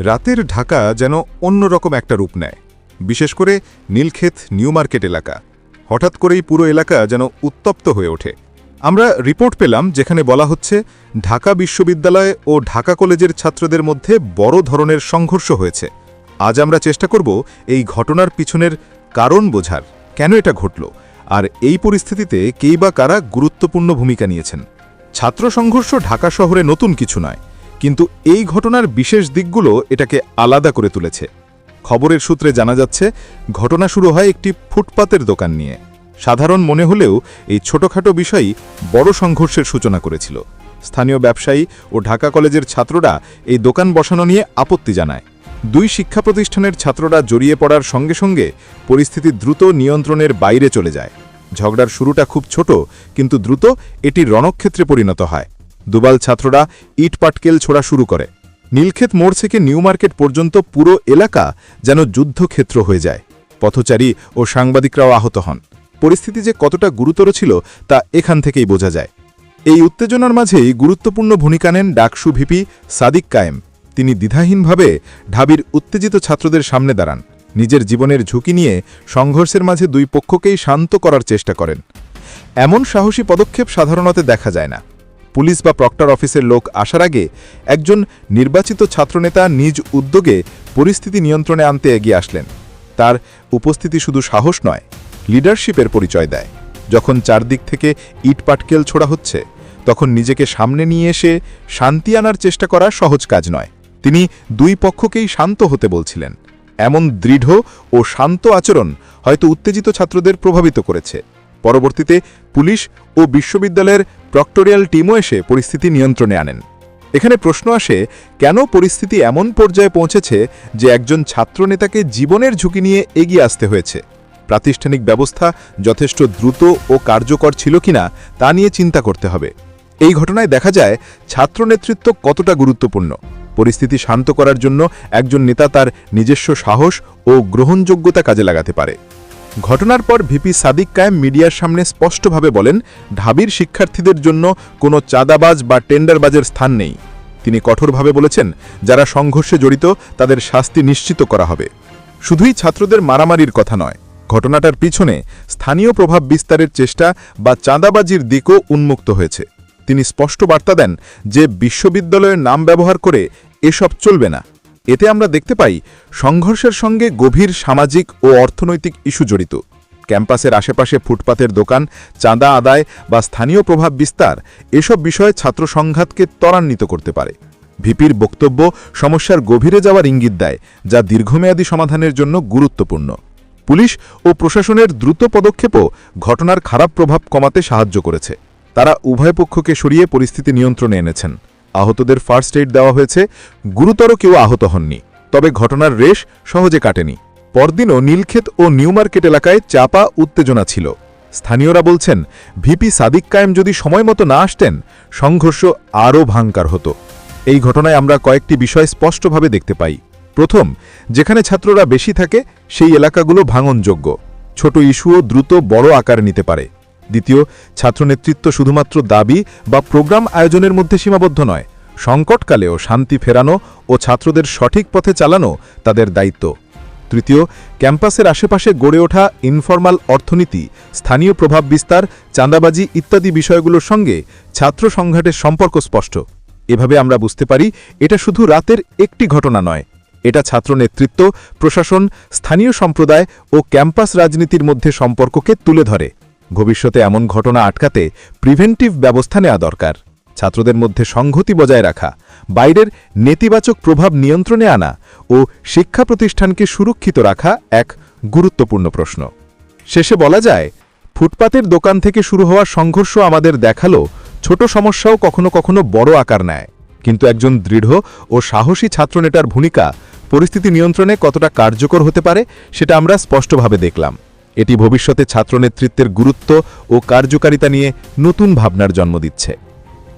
রাতের ঢাকা যেন অন্যরকম একটা রূপ নেয়। বিশেষ করে নীলক্ষেত নিউ মার্কেট এলাকা। হঠাৎ করেই পুরো এলাকা যেন উত্তপ্ত হয়ে ওঠে। আমরা রিপোর্ট পেলাম যেখানে বলা হচ্ছে, ঢাকা বিশ্ববিদ্যালয় ও ঢাকা কলেজের ছাত্রদের মধ্যে বড় ধরনের সংঘর্ষ হয়েছে। আজ আমরা চেষ্টা করব এই ঘটনার পিছনের কারণ বোঝার, কেন এটা ঘটল, আর এই পরিস্থিতিতে কেই বা কারা গুরুত্বপূর্ণ ভূমিকা নিয়েছেন। ছাত্র সংঘর্ষ ঢাকা শহরে নতুন কিছু নয়। কিন্তু এই ঘটনার বিশেষ দিকগুলো এটাকে আলাদা করে তুলেছে। খবরের সূত্রে জানা যাচ্ছে, ঘটনা শুরু হয় একটি ফুটপাতের দোকান নিয়ে। সাধারণ মনে হলেও এই ছোটখাটো বিষয়ই বড় সংঘর্ষের সূচনা করেছিল। স্থানীয় ব্যবসায়ী ও ঢাকা কলেজের ছাত্ররা এই দোকান বসানো নিয়ে আপত্তি জানায়। দুই শিক্ষা প্রতিষ্ঠানের ছাত্ররা জড়িয়ে পড়ার সঙ্গে সঙ্গে পরিস্থিতি দ্রুত নিয়ন্ত্রণের বাইরে চলে যায়। ঝগড়ার শুরুটা খুব ছোট, কিন্তু দ্রুত এটি রণক্ষেত্রে পরিণত হয়। দুবাল ছাত্ররা ইট পাটকেল ছোড়া শুরু করে। নীলক্ষেত মোড় থেকে নিউ মার্কেট পর্যন্ত পুরো এলাকা যেন যুদ্ধক্ষেত্র হয়ে যায়। পথচারী ও সাংবাদিকরাও আহত হন। পরিস্থিতি যে কতটা গুরুতর ছিল তা এখান থেকেই বোঝা যায়। এই উত্তেজনার মাঝেই গুরুত্বপূর্ণ ভূমিকা নেন ডাকসু ভিপি সাদিক কায়েম। তিনি দ্বিধাহীনভাবে ঢাবির উত্তেজিত ছাত্রদের সামনে দাঁড়ান। নিজের জীবনের ঝুঁকি নিয়ে সংঘর্ষের মাঝে দুই পক্ষকেই শান্ত করার চেষ্টা করেন। এমন সাহসী পদক্ষেপ সাধারণত দেখা যায় না। পুলিশ বা প্রক্টর অফিসের লোক আসার আগে একজন নির্বাচিত ছাত্রনেতা নিজ উদ্যোগে পরিস্থিতি নিয়ন্ত্রণে আনতে এগিয়ে আসলেন। তার উপস্থিতি শুধু সাহস নয়, লিডারশিপের পরিচয় দেয়। যখন চারদিক থেকে ইট পাটকেল ছোড়া হচ্ছে, তখন নিজেকে সামনে নিয়ে এসে শান্তি আনার চেষ্টা করা সহজ কাজ নয়। তিনি দুই পক্ষকেই শান্ত হতে বলছিলেন। এমন দৃঢ় ও শান্ত আচরণ হয়তো উত্তেজিত ছাত্রদের প্রভাবিত করেছে। পরবর্তীতে পুলিশ ও বিশ্ববিদ্যালয়ের প্রক্টোরিয়াল টিমও এসে পরিস্থিতি নিয়ন্ত্রণে আনেন। এখানে প্রশ্ন আসে, কেন পরিস্থিতি এমন পর্যায়ে পৌঁছেছে যে একজন ছাত্রনেতাকে জীবনের ঝুঁকি নিয়ে এগিয়ে আসতে হয়েছে? প্রাতিষ্ঠানিক ব্যবস্থা যথেষ্ট দ্রুত ও কার্যকর ছিল কিনা তা নিয়ে চিন্তা করতে হবে। এই ঘটনায় দেখা যায় ছাত্র নেতৃত্ব কতটা গুরুত্বপূর্ণ? পরিস্থিতি শান্ত করার জন্য একজন নেতা তার নিজস্ব সাহস ও গ্রহণযোগ্যতা কাজে লাগাতে পারে। ঘটনার পর ভিপি সাদিক কায়েম মিডিয়ার সামনে স্পষ্টভাবে বলেন, ঢাবির শিক্ষার্থীদের জন্য কোনো চাঁদাবাজ বা টেন্ডারবাজের স্থান নেই। তিনি কঠোরভাবে বলেছেন, যারা সংঘর্ষে জড়িত, তাদের শাস্তি নিশ্চিত করা হবে। শুধুই ছাত্রদের মারামারির কথা নয়। ঘটনাটার পিছনে স্থানীয় প্রভাব বিস্তারের চেষ্টা বা চাঁদাবাজির দিকও উন্মুক্ত হয়েছে। তিনি স্পষ্ট বার্তা দেন যে, বিশ্ববিদ্যালয়ের নাম ব্যবহার করে এসব চলবে না। এতে আমরা দেখতে পাই সংঘর্ষের সঙ্গে গভীর সামাজিক ও অর্থনৈতিক ইস্যু জড়িত। ক্যাম্পাসের আশেপাশে ফুটপাতের দোকান, চাঁদা আদায় বা স্থানীয় প্রভাব বিস্তার এসব বিষয়ে ছাত্র সংঘাতকে ত্বরান্বিত করতে পারে। ভিপির বক্তব্য সমস্যার গভীরে যাওয়ার ইঙ্গিত দেয়, যা দীর্ঘমেয়াদী সমাধানের জন্য গুরুত্বপূর্ণ। পুলিশ ও প্রশাসনের দ্রুত পদক্ষেপও ঘটনার খারাপ প্রভাব কমাতে সাহায্য করেছে। তারা উভয় পক্ষকে সরিয়ে পরিস্থিতি নিয়ন্ত্রণে এনেছেন। আহতদের ফার্স্ট এইড দেওয়া হয়েছে। গুরুতর কেউ আহত হননি, তবে ঘটনার রেশ সহজে কাটেনি। পরদিনও নীলক্ষেত ও নিউ মার্কেট এলাকায় চাপা উত্তেজনা ছিল। স্থানীয়রা বলছেন, ভিপি সাদিক কায়েম যদি সময়মতো না আসতেন, সংঘর্ষ আরও ভাঙ্কার হতো। এই ঘটনায় আমরা কয়েকটি বিষয় স্পষ্টভাবে দেখতে পাই। প্রথম, যেখানে ছাত্ররা বেশি থাকে, সেই এলাকাগুলো ভাঙনযোগ্য। ছোট ইস্যুও দ্রুত বড় আকার নিতে পারে। দ্বিতীয়, ছাত্রনেতৃত্ব শুধুমাত্র দাবি বা প্রোগ্রাম আয়োজনের মধ্যে সীমাবদ্ধ নয়। সংকটকালেও শান্তি ফেরানো ও ছাত্রদের সঠিক পথে চালানো তাদের দায়িত্ব। তৃতীয়, ক্যাম্পাসের আশেপাশে গড়ে ওঠা ইনফরমাল অর্থনীতি, স্থানীয় প্রভাব বিস্তার, চাঁদাবাজি ইত্যাদি বিষয়গুলোর সঙ্গে ছাত্র সংঘাটের সম্পর্ক স্পষ্ট। এভাবে আমরা বুঝতে পারি, এটা শুধু রাতের একটি ঘটনা নয়। এটা ছাত্র নেতৃত্ব প্রশাসন, স্থানীয় সম্প্রদায় ও ক্যাম্পাস রাজনীতির মধ্যে সম্পর্ককে তুলে ধরে। ভবিষ্যতে এমন ঘটনা আটকাতে প্রিভেন্টিভ ব্যবস্থা নেওয়া দরকার। ছাত্রদের মধ্যে সংহতি বজায় রাখা, বাইরের নেতিবাচক প্রভাব নিয়ন্ত্রণে আনা ও শিক্ষা প্রতিষ্ঠানকে সুরক্ষিত রাখা এক গুরুত্বপূর্ণ প্রশ্ন। শেষে বলা যায়, ফুটপাতের দোকান থেকে শুরু হওয়া সংঘর্ষ আমাদের দেখাল ছোট সমস্যাও কখনো কখনো বড় আকার নেয়। কিন্তু একজন দৃঢ় ও সাহসী ছাত্রনেতার ভূমিকা পরিস্থিতি নিয়ন্ত্রণে কতটা কার্যকর হতে পারে, সেটা আমরা স্পষ্টভাবে দেখলাম। এটি ভবিষ্যতে ছাত্রনেতৃত্বের গুরুত্ব ও কার্যকারিতা নিয়ে নতুন ভাবনার জন্ম দিচ্ছে।